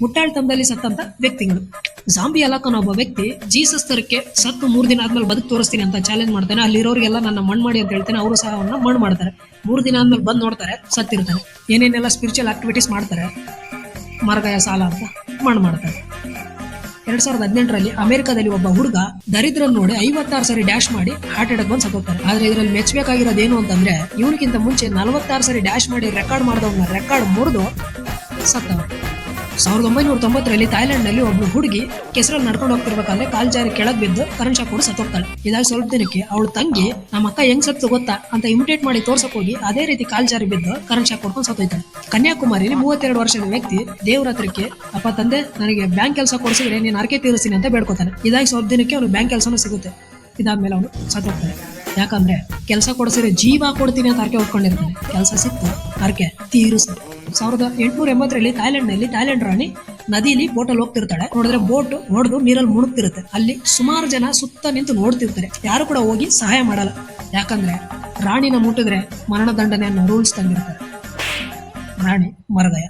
ಮುಟ್ಟಾಳ್ತನದಲ್ಲಿ ಸತ್ತಂತ ವ್ಯಕ್ತಿಗಳು. ಜಾಂಬಿ ಅಲಾಖನ ಒಬ್ಬ ವ್ಯಕ್ತಿ ಜೀಸಸ್ ತರಕ್ಕೆ ಸತ್ತು ಮೂರ್ ದಿನ ಆದ್ಮೇಲೆ ಬದುಕು ತೋರಿಸ್ತೀನಿ ಅಂತ ಚಾಲೆಂಜ್ ಮಾಡ್ತಾನೆ. ಅಲ್ಲಿರೋರಿಗೆಲ್ಲ ನನ್ನ ಮಣ್ಣು ಮಾಡಿ ಅಂತ ಹೇಳ್ತಾನೆ. ಅವರು ಸಹ ಅವನ್ನ ಮಣ್ಣು ಮಾಡ್ತಾರೆ. ಮೂರ್ ದಿನ ಆದ್ಮೇಲೆ ಬಂದ್ ನೋಡ್ತಾರೆ ಸತ್ತಿರ್ತಾರೆ ಏನೇನೆಲ್ಲ ಸ್ಪಿರಿಚುವಲ್ ಆಕ್ಟಿವಿಟೀಸ್ ಮಾಡ್ತಾರೆ, ಮರಗಾಯ ಸಾಲ ಅಂತ ಮಣ್ಣು ಮಾಡ್ತಾರೆ. ಎರಡ್ ಸಾವಿರದ ಹದಿನೆಂಟರಲ್ಲಿ ಅಮೆರಿಕದಲ್ಲಿ ಒಬ್ಬ ಹುಡುಗ ದರಿದ್ರ ನೋಡಿ ಐವತ್ತಾರು ಸರಿ ಡ್ಯಾಶ್ ಮಾಡಿ ಹಾರ್ಟ್ ಅಟ್ಯಾಕ್ ಬಂದು ಸತ್ತೋಗ್ತಾರೆ ಆದ್ರೆ ಇದರಲ್ಲಿ ಮೆಚ್ಚಬೇಕಾಗಿರೋದೇನು ಅಂತಂದ್ರೆ ಇವನಿಗಿಂತ ಮುಂಚೆ ನಲವತ್ತಾರು ಸರಿ ಡ್ಯಾಶ್ ಮಾಡಿ ರೆಕಾರ್ಡ್ ಮಾಡಿದವನ್ನ ರೆಕಾರ್ಡ್ ಮುರಿದು ಸತ್ತವ ಸಾವಿರದ ಒಂಬೈನೂರ ತೊಂಬತ್ತರಲ್ಲಿ ನಲ್ಲಿ ಒಬ್ಬ ಹುಡುಗಿ ಕೆಸರಲ್ಲಿ ನಡ್ಕೊಂಡು ಹೋಗ್ತಿರ್ಬೇಕಾದ್ರೆ ಕಾಲ್ ಜಾರಿ ಕೆಳಗ್ ಬಿದ್ದು ಕರಣ್ ಶಾಕ್ ಕೂಡ ಸತ್ತೋಗ್ತಾಳೆ. ಇದಾಗ ಸ್ವಲ್ಪ ದಿನಕ್ಕೆ ಅವಳ ತಂಗಿ, ನಮ್ಮ ಅಕ್ಕ ಹೆಂಗ್ ಸತ್ತು ಗೊತ್ತಾ? ಅಂತ ಇಮಿಟೇಟ್ ಮಾಡಿ ತೋರ್ಸಕ್ ಹೋಗಿ ಅದೇ ರೀತಿ ಕಾಲ್ ಜಾರಿ ಬಿದ್ದು ಕರಣ್ ಶಾಕ್ ಕೊಡ್ಕೊಂಡು ಸತ್ತೋಯ್ತಾಳೆ. ಕನ್ಯಾಕುಮಾರಿಲಿ ಮೂವತ್ತೆರಡು ವರ್ಷದ ವ್ಯಕ್ತಿ ದೇವರಾತ್ರಿಗೆ ಅಪ್ಪ ತಂದೆ, ನನಗೆ ಬ್ಯಾಂಕ್ ಕೆಲಸ ಕೊಡಿಸಿದ್ರೆ ನೀನು ಅರ್ಕೆ ತೀರಿಸ್ತೀನಿ ಅಂತ ಬೇಡ್ಕೊತಾನೆ. ಇದಾಗಿ ಸ್ವಲ್ಪ ದಿನಕ್ಕೆ ಅವನು ಬ್ಯಾಂಕ್ ಕೆಲಸನೂ ಸಿಗುತ್ತೆ. ಇದಾದ್ಮೇಲೆ ಅವನು ಸತ್ತೋಗ್ತಾನೆ. ಯಾಕಂದ್ರೆ ಕೆಲಸ ಕೊಡಿಸಿದ್ರೆ ಜೀವ ಕೊಡ್ತೀನಿ ಅಂತ ಅರ್ಕೆ ಹೊತ್ಕೊಂಡಿರ್ತಾನೆ. ಕೆಲಸ ಸಿಕ್ತು ಅರ್ಕೆ ತೀರಿಸ್ತು. ಸಾವಿರದ ಎಂಟುನೂರ ಎಂಬತ್ತರಲ್ಲಿ ಥಾಯ್ಲೆಂಡ್ನಲ್ಲಿ ಥಾಯ್ಲೆಂಡ್ ರಾಣಿ ನದಿಲಿ ಅಲ್ಲಿ ಹೋಗ್ತಿರ್ತಾಳೆ. ನೋಡಿದ್ರೆ ಬೋಟ್ ಹೊಡೆದು ನೀರಲ್ಲಿ ಮುಳುಗ್ತಿರುತ್ತೆ. ಅಲ್ಲಿ ಸುಮಾರು ಜನ ಸುತ್ತ ನಿಂತು ನೋಡ್ತಿರ್ತಾರೆ. ಯಾರು ಕೂಡ ಹೋಗಿ ಸಹಾಯ ಮಾಡಲ್ಲ. ಯಾಕಂದ್ರೆ ರಾಣಿನ ಮುಟ್ಟಿದ್ರೆ ಮರಣದಂಡನೆ ಅನ್ನೋ ರೂಲ್ಸ್ ತಂದಿರ್ತಾರೆ. ರಾಣಿ ಮರಗಯ.